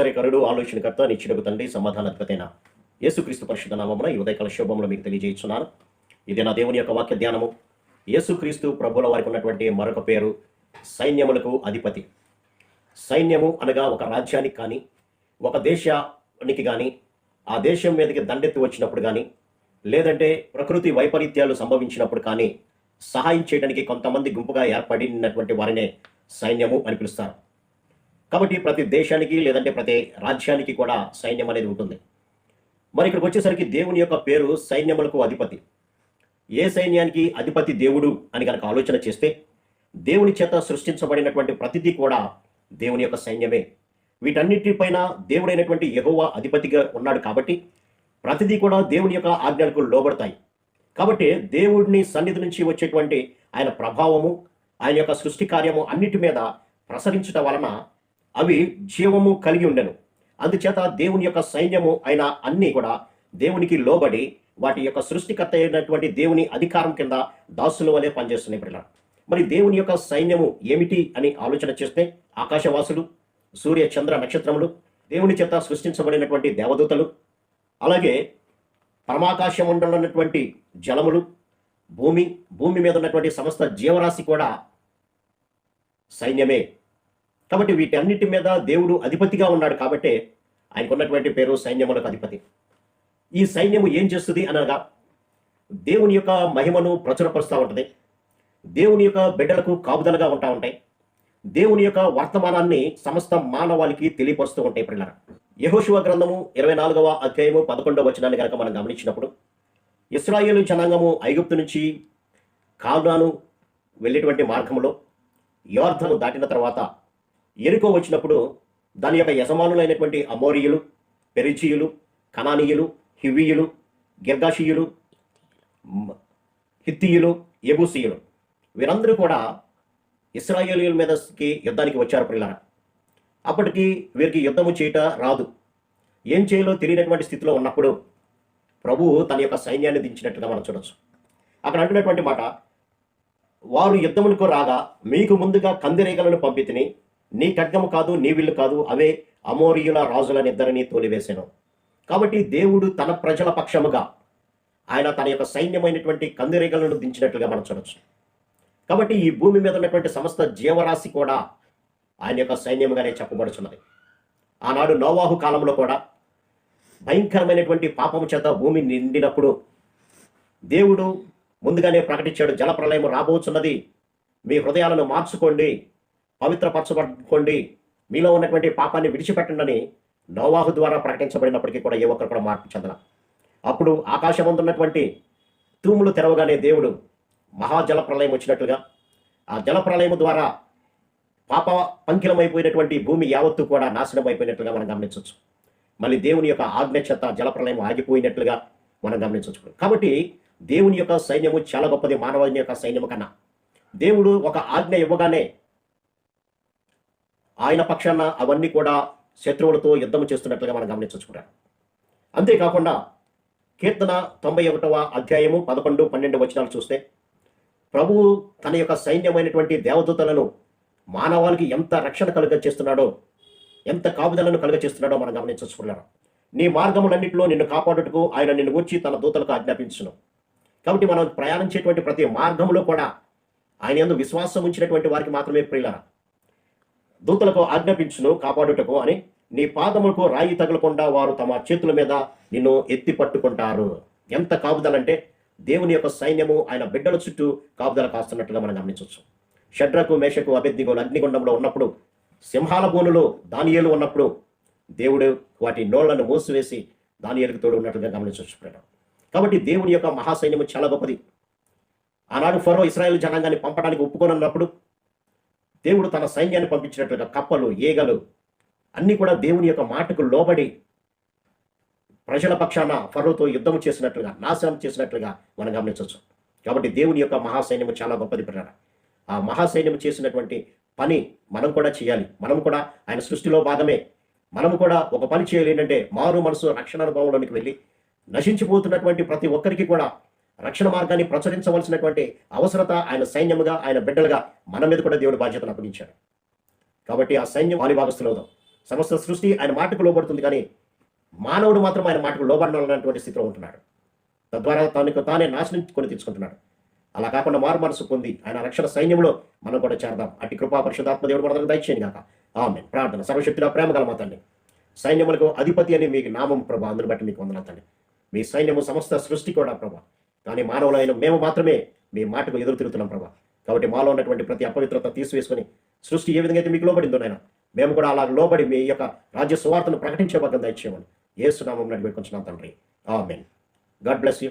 ఆశ్చర్యకరుడు ఆలోచనకర్త నిచ్చుడకు తండ్రి సమాధానాధిపతైన యేసుక్రీస్తు పరిశుద్ధ నామమున ఈ ఉదయకాల శుభములు మీకు తెలియజేస్తున్నాను. ఇది నా దేవుని యొక్క వాక్య ధ్యానము. యేసుక్రీస్తు ప్రభుల వారికి ఉన్నటువంటి మరొక పేరు సైన్యములకు అధిపతి. సైన్యము అనగా ఒక రాజ్యానికి కానీ ఒక దేశానికి కానీ ఆ దేశం మీదకి దండెత్తి వచ్చినప్పుడు కానీ లేదంటే ప్రకృతి వైపరీత్యాలు సంభవించినప్పుడు కానీ సహాయం చేయడానికి కొంతమంది గుంపుగా ఏర్పడినటువంటి వారినే సైన్యము అని పిలుస్తారు. కాబట్టి ప్రతి దేశానికి లేదంటే ప్రతి రాజ్యానికి కూడా సైన్యం అనేది ఉంటుంది. మరి ఇక్కడికి వచ్చేసరికి దేవుని యొక్క పేరు సైన్యములకు అధిపతి. ఏ సైన్యానికి అధిపతి దేవుడు అని కనుక ఆలోచన చేస్తే దేవుని చేత సృష్టించబడినటువంటి ప్రతిదీ కూడా దేవుని యొక్క సైన్యమే. వీటన్నిటిపైన దేవుడైనటువంటి యహోవా అధిపతిగా ఉన్నాడు కాబట్టి ప్రతిదీ కూడా దేవుని యొక్క ఆజ్ఞలకు లోబడతాయి. కాబట్టి దేవుడిని సన్నిధి నుంచి వచ్చేటువంటి ఆయన ప్రభావము ఆయన యొక్క సృష్టి కార్యము అన్నిటి మీద ప్రసరించటం వలన అవి జీవము కలిగి ఉండెను. అందుచేత దేవుని యొక్క సైన్యము అయిన అన్నీ కూడా దేవునికి లోబడి వాటి యొక్క సృష్టికర్త అయినటువంటి దేవుని అధికారం కింద దాసుల వలె పనిచేస్తున్నాయి పిల్లలు మరి దేవుని యొక్క సైన్యము ఏమిటి అని ఆలోచన చేస్తే ఆకాశవాసులు సూర్య చంద్ర నక్షత్రములు దేవుని చేత సృష్టించబడినటువంటి దేవదూతలు అలాగే పరమాకాశం ఉన్నటువంటి జలములు భూమి భూమి మీద ఉన్నటువంటి సమస్త జీవరాశి కూడా సైన్యమే. కాబట్టి వీటన్నిటి మీద దేవుడు అధిపతిగా ఉన్నాడు కాబట్టే ఆయనకు ఉన్నటువంటి పేరు సైన్యములకు అధిపతి. ఈ సైన్యము ఏం చేస్తుంది అనగా దేవుని యొక్క మహిమను ప్రచురపరుస్తూ ఉంటుంది. దేవుని యొక్క బిడ్డలకు కాపుదలగా ఉంటా ఉంటాయి. దేవుని యొక్క వర్తమానాన్ని సమస్త మానవాళికి తెలియపరుస్తూ ఉంటాయి పిల్లల యహోశివ గ్రంథము ఇరవై నాలుగవ అధ్యాయము పదకొండవ వచనాన్ని కనుక మనం గమనించినప్పుడు ఇస్రాయేల్ జనాంగము ఐగుప్తు నుంచి కానాను వెళ్ళేటువంటి మార్గంలో యోర్ధము దాటిన తర్వాత ఎరుకో వచ్చినప్పుడు దాని యొక్క యజమానులైనటువంటి అమోరియులు పెరిచీయులు కనానీయులు హివ్వీయులు గిర్గాషీయులు హిత్తియులు హిత్తీయులు ఎబూసీయులు వీరందరూ కూడా ఇస్రాయేలీల మీదకి యుద్ధానికి వచ్చారు పిల్లల అప్పటికి వీరికి యుద్ధము చేయట రాదు. ఏం చేయాలో తెలియనటువంటి స్థితిలో ఉన్నప్పుడు ప్రభువు తన యొక్క సైన్యాన్ని దించినట్టుగా మనం చూడొచ్చు. అక్కడ అంటున్నటువంటి మాట వారు యుద్ధములకు రాగా మీకు ముందుగా కందిరేగలను పంపితిని నీ ఖడ్గము కాదు నీ విల్లు కాదు అవే అమోరియుల రాజులనిద్దరినీ తోలివేశాను కాబట్టి దేవుడు తన ప్రజల పక్షముగా ఆయన తన యొక్క సైన్యమైనటువంటి కందిరేగలను దించినట్లుగా మనం చూడొచ్చు. కాబట్టి ఈ భూమి మీద ఉన్నటువంటి సమస్త జీవరాశి కూడా ఆయన యొక్క సైన్యముగానే చెప్పబడుచున్నది. ఆనాడు నోవాహు కాలంలో కూడా భయంకరమైనటువంటి పాపము చేత భూమి నిండినప్పుడు దేవుడు ముందుగానే ప్రకటించాడు జలప్రలయం రాబోతున్నది మీ హృదయాలను మార్చుకోండి. పవిత్రపరచబడుకోండి. మీలో ఉన్నటువంటి పాపాన్ని విడిచిపెట్టండి నోవాహు ద్వారా ప్రకటించబడినప్పటికీ కూడా ఏ ఒక్కరు కూడా మార్పు చెందన అప్పుడు ఆకాశమందున్నటువంటి తూములు తెరవగానే దేవుడు మహాజల ప్రళయం వచ్చినట్లుగా ఆ జల ప్రళయం ద్వారా పాప పంకిలమైపోయినటువంటి భూమి యావత్తు కూడా నాశనం అయిపోయినట్లుగా మనం గమనించవచ్చు. మళ్ళీ దేవుని యొక్క ఆజ్ఞ జల జలప్రలయం ఆగిపోయినట్లుగా మనం గమనించవచ్చు కాబట్టి దేవుని యొక్క సైన్యము చాలా గొప్పది మానవుని యొక్క సైన్యము కన్నా. దేవుడు ఒక ఆజ్ఞ ఇవ్వగానే ఆయన పక్షాన అవన్నీ కూడా శత్రువులతో యుద్ధం చేస్తున్నట్లుగా మనం గమనించుకుంటాం అంతేకాకుండా కీర్తన తొంభై ఒకటవ అధ్యాయము పదకొండు పన్నెండు వచనాలు చూస్తే ప్రభువు తన యొక్క సైన్యమైనటువంటి దేవదూతలను మానవాళికి ఎంత రక్షణ కలుగ చేస్తున్నాడో ఎంత కాపుదలను కలుగ చేస్తున్నాడో మనం గమనించుకున్నాం నీ మార్గములన్నింటిలో నిన్ను కాపాడుటకు ఆయన నిన్ను వచ్చి తన దూతలకు ఆజ్ఞాపించును. కాబట్టి మనం ప్రయాణించేటువంటి ప్రతి మార్గంలో కూడా ఆయన ఎందు విశ్వాసం ఉంచినటువంటి వారికి మాత్రమే ప్రియులరా. దూతలకు ఆజ్ఞాపించును కాపాడుటకు అని నీ పాదములకు రాయి తగలకుండా వారు తమ చేతుల మీద నిన్ను ఎత్తి పట్టుకుంటారు. ఎంత కాపుదలంటే దేవుని యొక్క సైన్యము ఆయన బిడ్డల చుట్టూ కాపుదల కాస్తున్నట్లుగా మనం గమనించవచ్చు. షడ్రకు మేషకు అభిజ్ఞలు అగ్నిగుండంలో ఉన్నప్పుడు సింహాల బోనులో దానియేలు ఉన్నప్పుడు దేవుడు వాటి నోళ్ళను మూసివేసి దానియేలుకు తోడు ఉన్నట్లుగా గమనించవచ్చు కాబట్టి దేవుని యొక్క మహాసైన్యము చాలా గొప్పది. ఆనాడు ఫరో ఇస్రాయేల్ జనాంగాన్ని పంపడానికి ఒప్పుకోనున్నప్పుడు దేవుడు తన సైన్యాన్ని పంపించినట్లుగా కప్పలు ఏగలు అన్నీ కూడా దేవుని యొక్క మాటకు లోబడి ప్రజల పక్షాన ఫరోతో యుద్ధం చేసినట్లుగా నాశనం చేసినట్లుగా మనం గమనించవచ్చు. కాబట్టి దేవుని యొక్క మహాసైన్యము చాలా గొప్పది పెట్టారు ఆ మహాసైన్యం చేసినటువంటి పని మనం కూడా చేయాలి. మనం కూడా ఆయన సృష్టిలో భాగమే. మనము కూడా ఒక పని చేయాలి ఏంటంటే మారు మనసు రక్షణ అనుభవంలోనికి వెళ్ళి నశించిపోతున్నటువంటి ప్రతి ఒక్కరికి కూడా రక్షణ మార్గాన్ని ప్రచురించవలసినటువంటి అవసరత ఆయన సైన్యముగా ఆయన బిడ్డలుగా మన మీద కూడా దేవుడు బాధ్యతను అప్పగించాడు. కాబట్టి ఆ సైన్యం వారి భాగస్థులవుదాం సమస్త సృష్టి ఆయన మాటకు లోబడుతుంది కానీ మానవుడు మాత్రం ఆయన మాటకు లోబడాలన్నటువంటి స్థితిలో ఉంటున్నాడు. తద్వారా తనకు తానే నాశనం కొని తెచ్చుకుంటున్నాడు. అలా కాకుండా మారు మనసు పొంది ఆయన రక్షణ సైన్యంలో మనం కూడా చేరదాం. అటు కృపా పరిశుధాత్మ దేవుడు మనకు దయచేయండి కాక ఆమె ప్రార్థన సర్వశక్తిగా ప్రేమ గల మా సైన్యములకు అధిపతి అని మీకు నామం ప్రభా. అందుని బట్టి మీకు వందనతండి మీ సైన్యము సమస్త సృష్టి కూడా ప్రభా. కానీ మానవులైన మేము మాత్రమే మీ మాటకు ఎదురు తిరుగుతున్నాం ప్రభా. కాబట్టి మాలో ఉన్నటువంటి ప్రతి అపవిత్రత తీసివేసుకుని సృష్టి ఏ విధంగా అయితే మీకు లోబడిందో నాయన మేము కూడా అలా లోబడి మీ యొక్క రాజ్య సువార్తను ప్రకటించే బద్దం దయచేయమని ఏసునామం నడిపెట్టుకుంటున్నాం తండ్రి. ఆమెన్. God bless you.